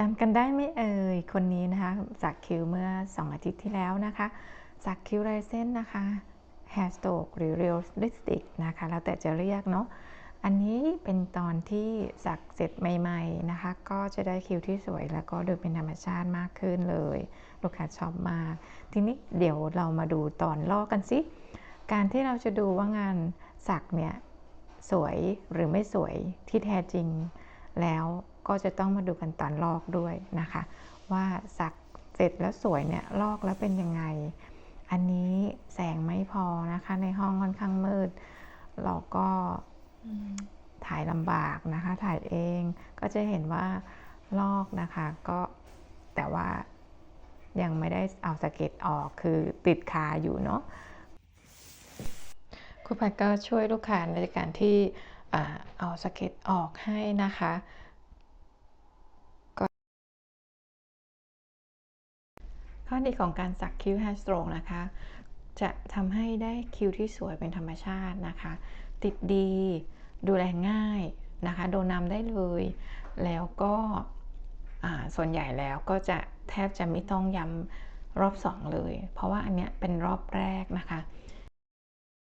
จำกันได้ไหมเอ่ย คนนี้นะคะ สักคิ้วเมื่อ 2 อาทิตย์ที่แล้วนะคะ สักคิ้วลายเส้นนะคะ hair stroke หรือ realistic นะคะ แล้วแต่จะเรียกเนาะ อันนี้เป็นตอนที่สักเสร็จใหม่ ๆนะคะ ก็จะได้คิ้วที่สวยแล้วก็ดูเป็นธรรมชาติมากขึ้นเลย ลูกค้าชอบมาก ทีนี้เดี๋ยวเรามาดูตอนลอกกันสิ การที่เราจะดูว่างานสักเนี่ยสวยหรือไม่สวยที่แท้จริงแล้ว ก็จะต้องมาดูกันตอนลอกด้วยนะคะ ว่าสักเสร็จแล้วสวยเนี่ยลอกแล้วเป็นยังไง อันนี้แสงไม่พอนะคะ ในห้องค่อนข้างมืด เราก็ถ่ายลำบากนะคะ ถ่ายเองก็จะเห็นว่าลอกนะคะก็แต่ว่ายังไม่ได้เอาสเก็ตออกคือติดคาอยู่เนาะครูพัดก็ช่วยลูกค้าในการที่อเอาสเก็ตออกให้นะคะ ข้อดีของการสักคิ้ว hair stroke นะคะ จะทำให้ได้คิ้วที่สวยเป็นธรรมชาตินะคะ ติดดีดูแลง่ายนะคะ โดนน้ำได้เลย แล้วก็ส่วนใหญ่แล้วก็จะแทบจะไม่ต้องย้ำรอบสองเลย เพราะว่าอันเนี้ยเป็นรอบแรกนะคะ